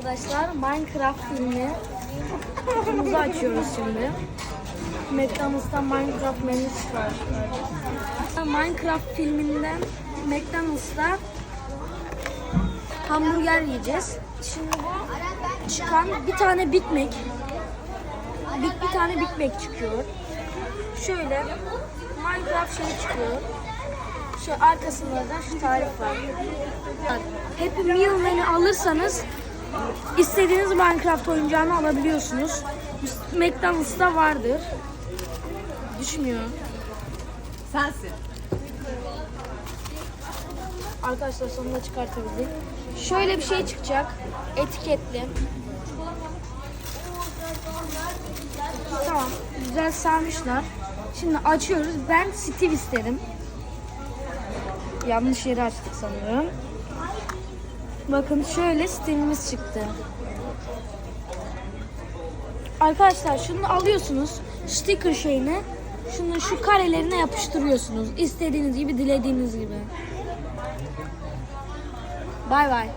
arkadaşlar Minecraft filmi kutumuzu açıyoruz şimdi. McDonald's'tan Minecraft menü çıkarttılar. Minecraft filminden McDonald's'ta hamburger yiyeceğiz. Şimdi bu çıkan bir tane Big Mac. Bir, bir tane Big Mac çıkıyor. Şöyle Minecraft şey çıkıyor. Şu arkasında da şu tarif var. Happy Meal menü alırsanız istediğiniz Minecraft oyuncağını alabiliyorsunuz. McDonald's'ta vardır. Düşmüyor. Sensin. Arkadaşlar sonunda çıkartabildik. Şöyle bir şey çıkacak. Etiketli. Tamam. Güzel sarmışlar. Şimdi açıyoruz. Ben Steve istedim. Yanlış yeri açtık sanırım. Bakın şöyle Steve'imiz çıktı. Arkadaşlar şunu alıyorsunuz. Sticker şeyini. Şunu şu karelerine yapıştırıyorsunuz. İstediğiniz gibi, dilediğiniz gibi. Bay bay.